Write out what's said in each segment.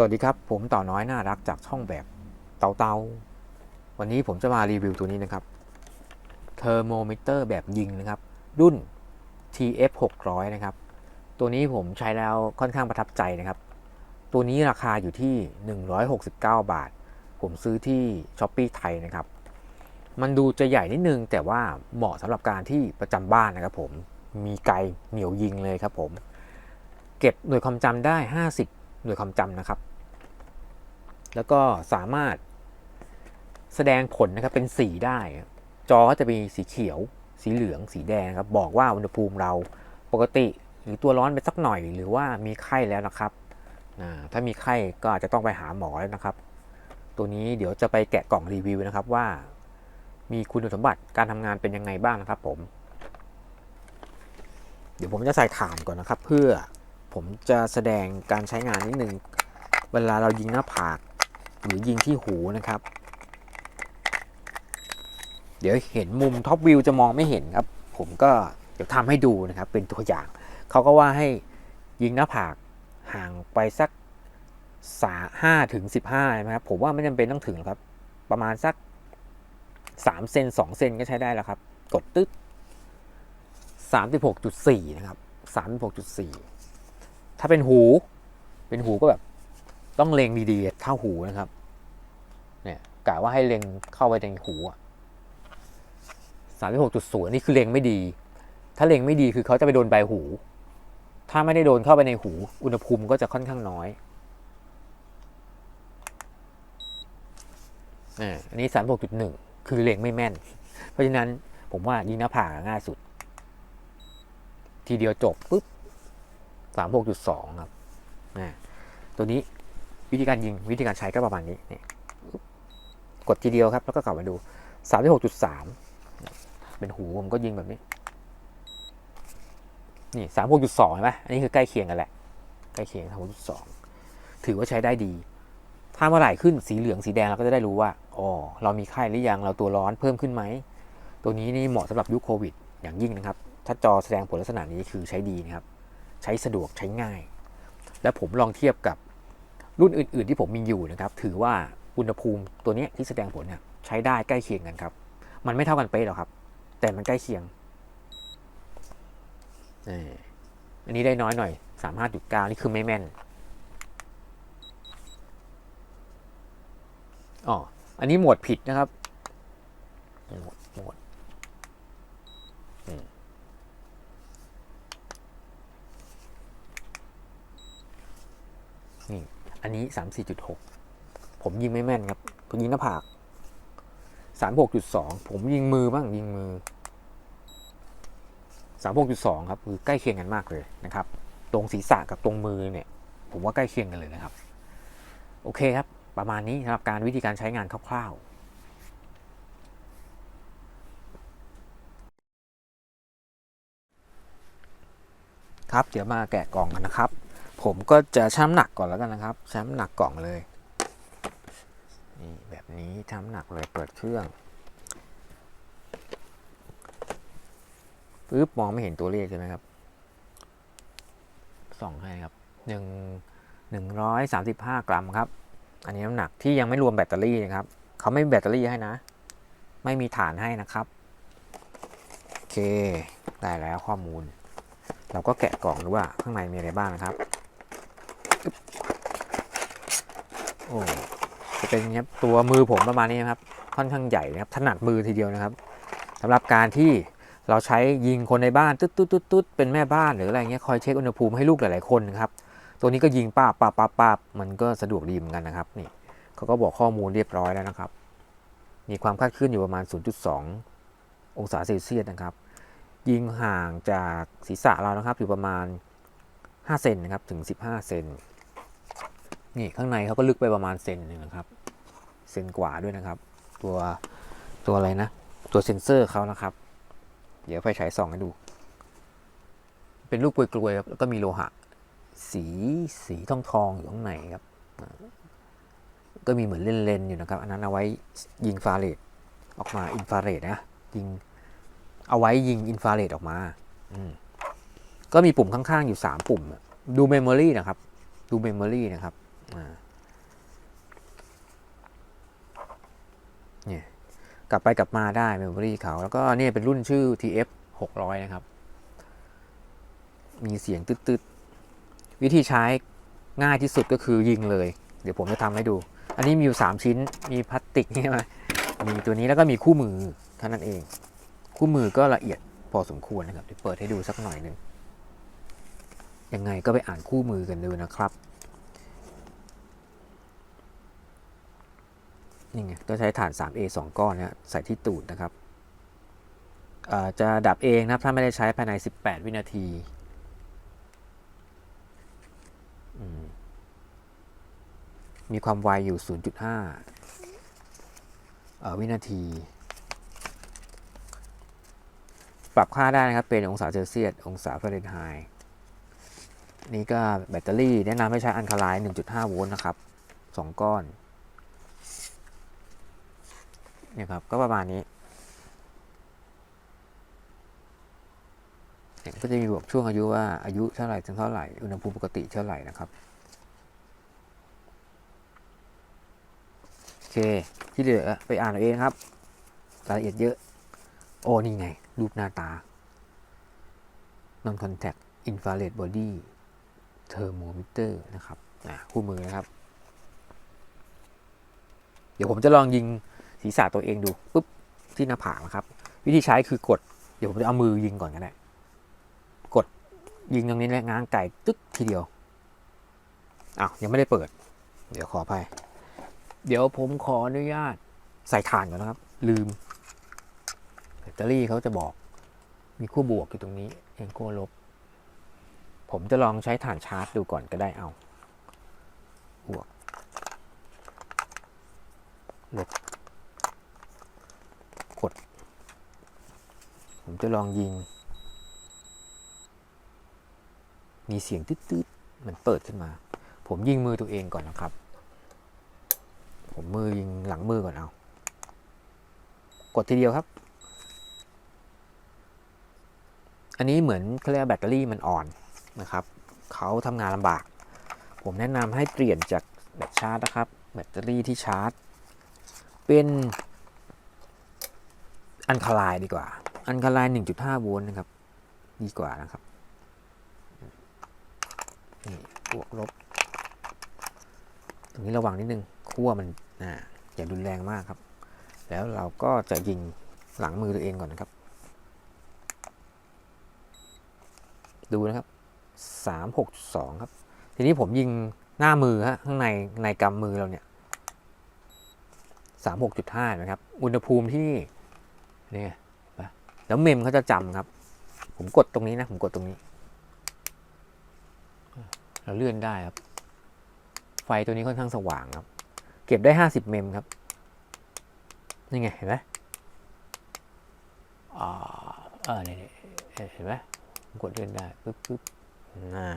สวัสดีครับ ผมต่อน้อยน่ารักจากช่องแบบเตาเตาวันนี้ผมจะมารีวิวตัวนี้นะครับเทอร์โมมิเตอร์แบบยิงนะครับ รุ่น TF 600นะครับ ตัวนี้ผมใช้แล้วค่อนข้างประทับใจนะครับ ตัวนี้ราคาอยู่ที่ 169 บาท ผมซื้อที่ s h อ p e e ไทยนะครับ มันดูจะใหญ่นิดนึง แต่ว่าเหมาะสำหรับการที่ประจำบ้านนะครับผมมีไกลเหนียวยิงเลยครับผม เก็บหน่วยความจำได้ 50 หน่วยความจำนะครับ แล้วก็สามารถแสดงผลนะครับเป็นสีได้ จอก็จะมีสีเขียว สีเหลืองสีแดงครับ บอกว่าอุณหภูมิเราปกติหรือตัวร้อนไปสักหน่อย หรือว่ามีไข้แล้วนะครับถ้ามีไข้ก็อาจจะต้องไปหาหมอแล้วนะครับ ตัวนี้เดี๋ยวจะไปแกะกล่องรีวิวนะครับว่า มีคุณสมบัติการทำงานเป็นยังไงบ้างนะครับ ผม เดี๋ยวผมจะใส่ฐานก่อนนะครับ เพื่อผมจะแสดงการใช้งานนิดนึง เวลาเรายิงหน้าผาก หรือยิงที่หูนะครับ เดี๋ยวเห็นมุมท็อปวิวจะมองไม่เห็นครับ ผมก็เดี๋ยวทำให้ดูนะครับ เป็นตัวอย่าง เขาก็ว่าให้ยิงหน้าผากห่างไปสักสาห้าถึงสิบห้านะครับ ผมว่าไม่จำเป็นต้องถึงครับ ประมาณสักสามเซนสองเซนก็ใช้ได้แล้วครับ กดตึ๊ดสามสิบหกจุดสี่นะครับสามสิบหกจุดสี่ถ้าเป็นหู เป็นหูก็แบบ ต้องเล็งดีๆ เข้าหูนะครับ เนี่ยกะว่าให้เล็งเข้าไปในหูสามสิบหกจุดศูนย์นี่คือเล็งไม่ดี ถ้าเล็งไม่ดีคือเขาจะไปโดนใบหู ถ้าไม่ได้โดนเข้าไปในหู อุณหภูมิก็จะค่อนข้างน้อยอ่าอันนี้สามหกจุดหนึ่งคือเล็งไม่แม่น เพราะฉะนั้นผมว่ายิงหน้าผากง่ายสุด ทีเดียวจบปุ๊บสามหกจุดสองครับอ่าตัวนี้ วิธีการยิงวิธีการใช้ก็ประมาณนี้นี่กดทีเดียวครับ แล้วก็กลับมาดูสามหกจุดสามเป็นหูผมก็ยิงแบบนี้ นี่สามหกจุดสองเห็นไหมอันนี้คือใกล้เคียงกันแหละ ใกล้เคียงสามหกจุดสองถือว่าใช้ได้ดี ถ้าเมื่อไหร่ขึ้นสีเหลืองสีแดงเราก็จะได้รู้ว่า อ๋อ เรามีไข้หรือยัง เราตัวร้อนเพิ่มขึ้นไหม ตัวนี้นี่เหมาะสำหรับยุคโควิด อย่างยิ่งนะครับ ถ้าจอแสดงผลลักษณะนี้คือใช้ดีนะครับ ใช้สะดวกใช้ง่าย และผมลองเทียบกับ รุ่นอื่น ๆ ที่ผมมีอยู่นะครับ ถือว่าอุณหภูมิตัวนี้ที่แสดงผลเนี่ยใช้ได้ใกล้เคียงกันครับ มันไม่เท่ากันเป๊ะหรอกครับ แต่มันใกล้เคียงอันนี้ได้น้อยหน่อยสามห้าจุดเก้านี่คือไม่แม่นอ๋ออันนี้หมวดผิดนะครับ หมวดหมวดอืมนี่ อันนี้สามสี่จุดหกผมยิงไม่แม่นครับผมยิงหน้าผากสามหกจุดสองผมยิงมือบ้างยิงมือสามหกจุดสองครับคือใกล้เคียงกันมากเลยนะครับ ตรงศีรษะกับตรงมือเนี่ย ผมว่าใกล้เคียงกันเลยนะครับ โอเคครับ ประมาณนี้สำหรับการวิธีการใช้งานคร่าวๆครับ เดี๋ยวมาแกะกล่องกันนะครับ ผมก็จะชั่งน้ำหนักก่อนแล้วกันนะครับชั่งน้ำหนักกล่องเลยนี่แบบนี้ชั่งน้ำหนักเลยเปิดเครื่องปึ๊บมองไม่เห็นตัวเลขใช่ไหมครับส่องให้ครับหนึ่งหนึ่งร้อยสามสิบห้ากรัมครับ อันนี้น้ำหนักที่ยังไม่รวมแบตเตอรี่นะครับเขาไม่มีแบตเตอรี่ให้นะ ไม่มีฐานให้นะครับโอเค ได้แล้วข้อมูล เราก็แกะกล่องดูว่าข้างในมีอะไรบ้างนะครับ โอ้จะเป็นครับตัวมือผมประมาณนี้นครับค่อนข้างใหญ่นะครับถนัดมือทีเดียวนะครับสำหรับการที่เราใช้ยิงคนในบ้านตุ๊ดตุ๊ดตุ๊ดตุ๊ดเป็นแม่บ้านหรืออะไรเงี้ยคอยเช็คอุณหภูมิให้ลูกหลาย ๆ คนนะครับ ตัวนี้ก็ยิงป้าป้าป้าป้ามันก็สะดวกดีเหมือนกันนะครับนี่เขาก็บอกข้อมูลเรียบร้อยแล้วนะครับ มีความคาดเคลื่อนอยู่ประมาณ 0.2 องศาเซลเซียสนะครับ ยิงห่างจากศีรษะเรานะครับอยู่ประมาณ5เซนนะครับถึง 15 เซน นี่ข้างในเขาก็ลึกไปประมาณเซนหนึงนะครับ เซนกว่าด้วยนะครับ ตัวตัวอะไรนะ ตัวเซ็นเซอร์เขานะครับ เดี๋ยวไฟฉายส่องให้ดู เป็นลูกกลวยๆครับแล้วก็มีโลหะ สีสีทองทองอยู่ข้างในครับ ก็มีเหมือนเลนๆอยู่นะครับ อันนั้นเอาไว้ยิงฟาเรดออกมาอินฟาเรดนะยิงเอาไว้ยิงอินฟาเรดออกมาอืมก็มีปุ่มข้างๆอยู่ 3 ปุ่ม ดูเมมโมรีนะครับ ดูเมมโมรีนะครับ นี่กลับไปกลับมาได้เมมโมรี่เขา แล้วก็เนี่ยเป็นรุ่นชื่อ TF 600 นะครับ มีเสียงตืดๆ วิธีใช้ง่ายที่สุดก็คือยิงเลย เดี๋ยวผมจะทำให้ดู อันนี้มีอยู่ 3 ชิ้น มีพลาสติกนี่ไหมมีตัวนี้แล้วก็มีคู่มือเท่านั้นเอง คู่มือก็ละเอียดพอสมควรนะครับเดี๋ยวเปิดให้ดูสักหน่อยหนึ่งยังไงก็ไปอ่านคู่มือกันดูนะครับ นี่ไงก็ใช้ฐาน 3A 2 ก้อนนะใส่ที่ตูดนะครับจะดับเองนะครับถ้าไม่ได้ใช้ภายใน 18 วินาทีมีความไวอยู่ 0.5 วินาที ปรับค่าได้นะครับ เป็นองศาเซลเซียส องศาฟาเรนไฮต์ นี่ก็แบตเตอรี่แนะนำให้ใช้อันคาไลน์1.5 โวลต์นะครับ 2 ก้อน นี่ยครับ ก็ประมาณนี้ก็จะมีบอกช่วงอายุว่าอายุเท่าไหร่ถึงเท่าไหร่ อุณหภูมิปกติเท่าไหร่นะครับโอเค ที่เหลือไปอ่านเอาเองครับ รายละเอียดเยอะ โอ้ นี่ไง รูปหน้าตา non contact infrared body thermometer นะครับ อะ คู่มือนะครับ เดี๋ยวผมจะลองยิง ศีรษะตัวเองดูปุ๊บที่หน้าผากนะครับ วิธีใช้คือกด เดี๋ยวผมจะเอามือยิงก่อนก็ได้กดยิงตรงนี้แหละง้างไก่ตึ๊กทีเดียวอ้าวยังไม่ได้เปิด เดี๋ยวขออภัยเดี๋ยวผมขออนุญาตใส่ถ่านก่อนนะครับ ลืมแบตเตอรี่เขาจะบอก มีขั้วบวกอยู่ตรงนี้เองขั้วลบ ผมจะลองใช้ถ่านชาร์จดูก่อนก็ได้เอาบวกลบ กด ผม จะลองยิง มีเสียงตืดๆมันเปิดขึ้นมา ผมยิงมือตัวเองก่อนนะครับ ผมมือยิงหลังมือก่อนเอา กดทีเดียวครับ อันนี้เหมือนเขาเรียกว่าแบตเตอรี่มันอ่อนนะครับ เขาทำงานลำบาก ผมแนะนำให้เปลี่ยนจากแบตชาร์จนะครับ แบตเตอรี่ที่ชาร์จ เป็นอันคาไลน์ดีกว่า อันคาไลน์1.5 โวลต์นะครับ ดีกว่านะครับ นี่บวกลบ ตรงนี้ระวังนิดนึงขั้วมันอ่าอย่ารุนแรงมากครับ แล้วเราก็จะยิงหลังมือตัวเองก่อนนะครับ ดูนะครับ 362 ครับ ทีนี้ผมยิงหน้ามือฮะข้างในในกำมือเราเนี่ย 36.5นะครับ อุณหภูมิที่เนี่ย แล้วเมมเขาจะจำครับ ผมกดตรงนี้นะ ผมกดตรงนี้ เราเลื่อนได้ครับ ไฟตัวนี้ค่อนข้างสว่างครับ เก็บได้50เมมครับ นี่ไง เห็นไหมอ่าเออเนี่ยเนี่ยเห็นไหมผมกดเลื่อนได้ปึ๊บปึ๊บน่า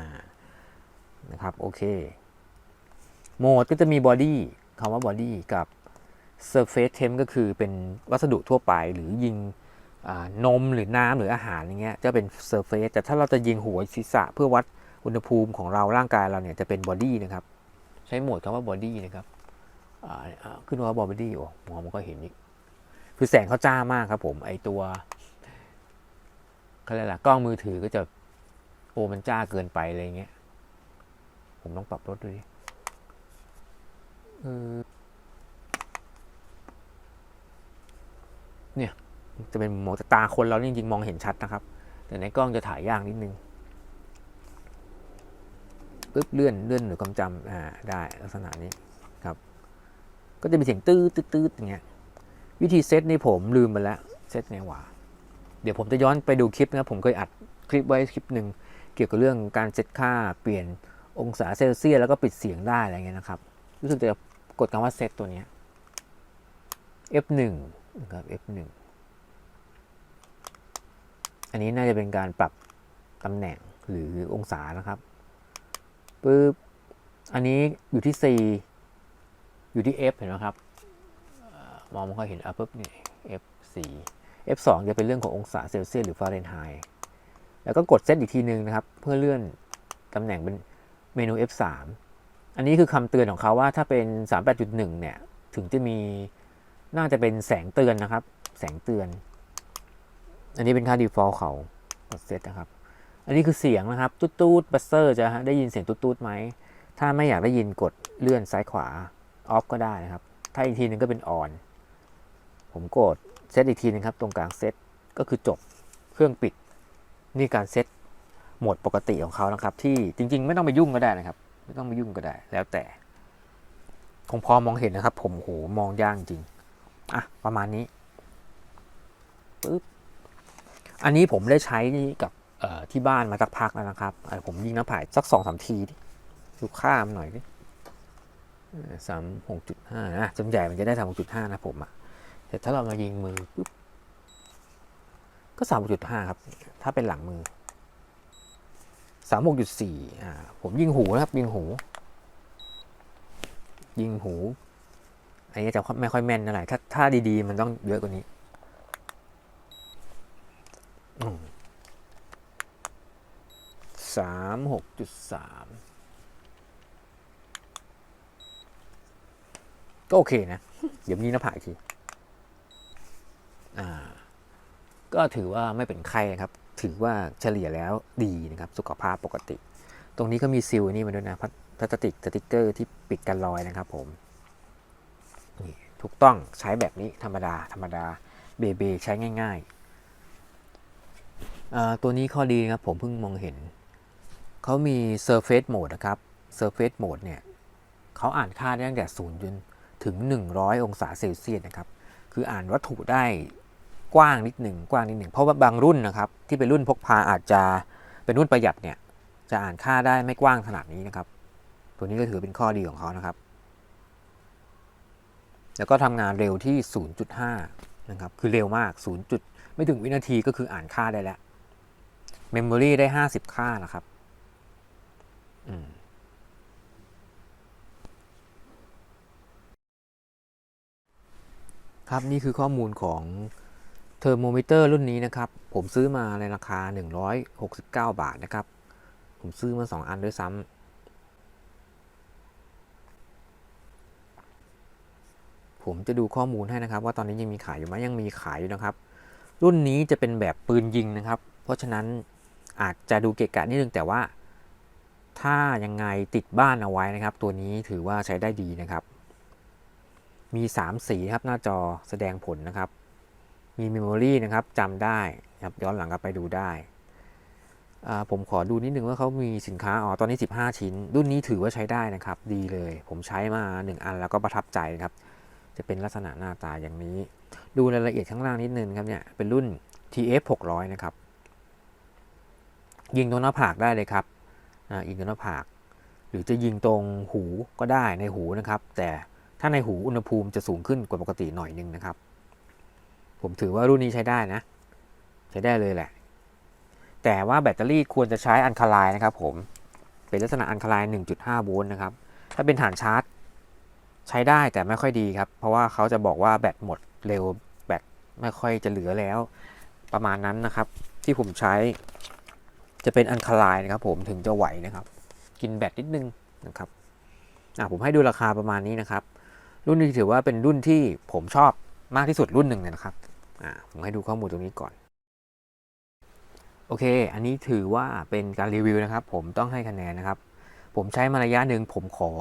นะครับ โอเค โหมดก็จะมีบอดี้คำว่าบอดี้กับ Surface Temp ก็คือเป็นวัสดุทั่วไปหรือยิงอ่า นมหรือน้ำหรืออาหารอย่างเงี้ยจะเป็น Surface แต่ถ้าเราจะยิงหัวศีรษะเพื่อวัดอุณหภูมิของเราร่างกายเราเนี่ยจะเป็นบอดี้นะครับ ใช้โหมดคำว่าบอดี้นะครับขึ้นว่าบอดี้โอ้มองมันก็เห็นอีกคือแสงเขาจ้ามากครับผมไอตัวเขาเรียกอะไรกล้องมือถือก็จะโอ้มันจ้าเกินไปอะไรเงี้ยผมต้องปรับลดดูดิเออเนี่ย จะเป็นโหมดแต่ตาคนเรานี่จริงๆมองเห็นชัดนะครับ แต่ในกล้องจะถ่ายยากนิดนึงปึ๊บเลื่อนเลื่อนหรือกำจำอ่าได้ลักษณะนี้ครับ ก็จะมีเสียงตื้อตื้อตื้ออย่างเงี้ยวิธีเซตในผมลืมไปแล้วเซตไงวะเดี๋ยวผมจะย้อนไปดูคลิปนะผมเคยอัดคลิปไว้คลิปหนึ่งเกี่ยวกับเรื่องการเซตค่าเปลี่ยนองศาเซลเซียสแล้วก็ปิดเสียงได้อะไรเงี้ยนะครับ รู้สึกจะกดคำว่าเซตตัวเนี้ย F1 นะครับ F1 อันนี้น่าจะเป็นการปรับตำแหน่งหรือองศานะครับปึ๊บอันนี้อยู่ที่ C อยู่ที่ F เห็นไหมครับมองไม่ค่อยเห็นอะปุ๊บนี่ F4 F2 จะเป็นเรื่องขององศาเซลเซียสหรือฟาเรนไฮต์แล้วก็กดเซตอีกทีนึงนะครับ เพื่อเลื่อนตำแหน่งเป็นเมนู F3 อันนี้คือคำเตือนของเขาว่าถ้าเป็น 38.1 เนี่ย ถึงจะมีน่าจะเป็นแสงเตือนนะครับ แสงเตือน อันนี้เป็นค่า default เขากดเซตนะครับ อันนี้คือเสียงนะครับ ตุ๊ดตูดบัสเซอร์จะได้ยินเสียงตุ๊ดตูดไหม ถ้าไม่อยากได้ยินกดเลื่อนซ้ายขวา ออฟก็ได้นะครับ ถ้าอีกทีหนึงก็เป็นออน ผมกดเซตอีกทีหนึงครับ ตรงกลางเซตก็คือจบ เครื่องปิด นี่การเซตโหมดปกติของเขานะครับ ที่จริง ๆ ไม่ต้องไปยุ่งก็ได้นะครับ ไม่ต้องไปยุ่งก็ได้ แล้วแต่คงพอมองเห็นนะครับ ผมโหมองยากจริง อะ ประมาณนี้ปึ๊บ อันนี้ผมได้ใช้กับที่บ้านมาสักพักแล้วนะครับผมยิงน้ำผายสักสองสามทีดูข้ามนหน่อยดิสามหกจุดห้านะส่วนใหญ่มันจะได้สามหกจุดห้านะผมอะแต่ถ้าเรามายิงมือปุ๊บก็สามหกจุดห้าครับ ถ้าเป็นหลังมือสามหกจุดสี่อ่าผมยิงหูนะครับ ยิงหู ยิงหูอันนี้จะไม่ค่อยแม่นเท่าไหร่ถ้าถ้าดีๆ มันต้องเยอะกว่านี้ สามหกจุดสามก็โอเคนะ เดี๋ยวมีหน้าผาอีกทีอ่า ก็ถือว่าไม่เป็นไข้นะครับ ถือว่าเฉลี่ยแล้วดีนะครับ สุขภาพปกติ ตรงนี้ก็มีซิลนี่มาด้วยนะพลาสติกสติกเกอร์ที่ปิดกันรอยนะครับผมนี่ถูกต้องใช้แบบนี้ธรรมดา ธรรมดา เบเบใช้ง่าย ๆ ตัวนี้ข้อดีนะครับผมเพิ่งมองเห็น เขามี Surface Mode นะครับ Surface Mode เนี่ยเขาอ่านค่าได้ตั้งแต่0จนถึง 100 องศาเซลเซียสนะครับ คืออ่านวัตถุได้กว้างนิดหนึ่งกว้างนิดหนึ่งเพราะว่าบางรุ่นนะครับ ที่เป็นรุ่นพกพาอาจจะเป็นรุ่นประหยัดเนี่ยจะอ่านค่าได้ไม่กว้างขนาดนี้นะครับ ตัวนี้ก็ถือเป็นข้อดีของเขานะครับ แล้วก็ทำงานเร็วที่ 0.5 นะครับ คือเร็วมาก 0. จุดไม่ถึงวินาทีก็คืออ่านค่าได้แล้ว Memory ได้ 50 ค่านะครับครับ นี่คือข้อมูลของเทอร์โมมิเตอร์รุ่นนี้นะครับ ผมซื้อมาในราคา 169 บาทนะครับ ผมซื้อมา 2 อันด้วยซ้ำผมจะดูข้อมูลให้นะครับ ว่าตอนนี้ยังมีขายอยู่ไหมยังมีขายอยู่นะครับ รุ่นนี้จะเป็นแบบปืนยิงนะครับ เพราะฉะนั้น อาจจะดูเกะกะนิดนึงแต่ว่า ถ้ายังไงติดบ้านเอาไว้นะครับ ตัวนี้ถือว่าใช้ได้ดีนะครับ มี 3 สีครับหน้าจอแสดงผลนะครับ มีเมมโมรีนะครับจำได้ครับย้อนหลังกลับไปดูได้อ่าผมขอดูนิดนึงว่าเขามีสินค้าอ๋อตอนนี้ 15 ชิ้น รุ่นนี้ถือว่าใช้ได้นะครับ ดีเลย ผมใช้มา 1 อันแล้วก็ประทับใจครับ จะเป็นลักษณะหน้าตาอย่างนี้ ดูรายละเอียดข้างล่างนิดนึงครับเนี่ยเป็นรุ่น TF 600 นะครับ ยิงตรงหน้าผากได้เลยครับอ่ายิงตรงหน้าผาก หรือจะยิงตรงหูก็ได้ในหูนะครับ แต่ถ้าในหูอุณหภูมิจะสูงขึ้นกว่าปกติหน่อยนึงนะครับ ผมถือว่ารุ่นนี้ใช้ได้นะ ใช้ได้เลยแหละ แต่ว่าแบตเตอรี่ควรจะใช้อันคาไลน์นะครับ ผมเป็นลักษณะอันคาไลน์1.5โวลต์นะครับ ถ้าเป็นฐานชาร์จ ใช้ได้แต่ไม่ค่อยดีครับ เพราะว่าเขาจะบอกว่าแบตหมดเร็วแบตไม่ค่อยจะเหลือแล้ว ประมาณนั้นนะครับ ที่ผมใช้ จะเป็นอันคลน์นะครับผมถึงจะไหวนะครับ กินแบตนิดนึงนะครับอะผมให้ดูราคาประมาณนี้นะครับ รุ่นนี้ถือว่าเป็นรุ่นที่ผมชอบมากที่สุดรุ่นหนึ่งนะครับอ่าผมให้ดูข้อมูลตรงนี้ก่อนโอเค อันนี้ถือว่าเป็นการรีวิวนะครับ ผมต้องให้คะแนนนะครับ ผมใช้มาระยะหนึ่งผมขอ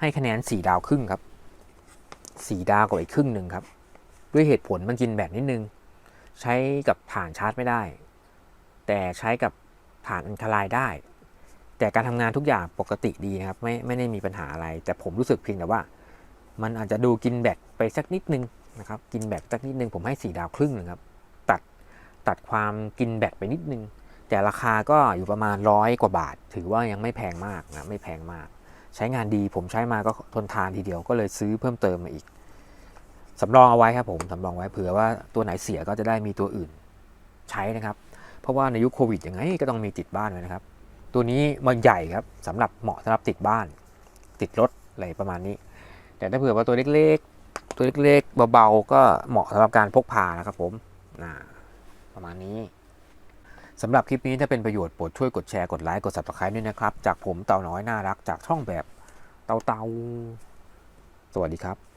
ให้คะแนน 4 ดาวครึ่งครับ 4 ดาวกับอีกครึ่งหนึ่งครับ ด้วยเหตุผลมันกินแบตนิดนึง ใช้กับฐานชาร์จไม่ได้ แต่ใช้กับ ฐานอันคลายได้ แต่การทำงานทุกอย่างปกติดีนะครับ ไม่ไม่ได้มีปัญหาอะไร แต่ผมรู้สึกเพียงแต่ว่า มันอาจจะดูกินแบตไปสักนิดนึงนะครับ กินแบตสักนิดนึงผมให้4ดาวครึ่งนะครับ ตัดตัดความกินแบตไปนิดนึง แต่ราคาก็อยู่ประมาณร้อยกว่าบาท ถือว่ายังไม่แพงมากนะไม่แพงมาก ใช้งานดีผมใช้มาก็ทนทานทีเดียวก็เลยซื้อเพิ่มเติมมาอีกสำรองเอาไว้ครับผมสำรองไว้เผื่อว่าตัวไหนเสียก็จะได้มีตัวอื่นใช้นะครับ เพราะว่าในยุคโควิดยังไงก็ต้องมีติดบ้านไว้นะครับ ตัวนี้มันใหญ่ครับสำหรับเหมาะสำหรับติดบ้าน ติดรถอะไรประมาณนี้ แต่ถ้าเผื่อว่าตัวเล็กๆ ตัวเล็กๆเบาๆก็เหมาะสำหรับการพกพานะครับผมนะประมาณนี้สำหรับคลิปนี้ถ้าเป็นประโยชน์โปรดช่วยกดแชร์กดไลค์กด subscribe ด้วยนะครับ จากผมเต่าน้อยน่ารักจากช่องแบบเต่าๆสวัสดีครับ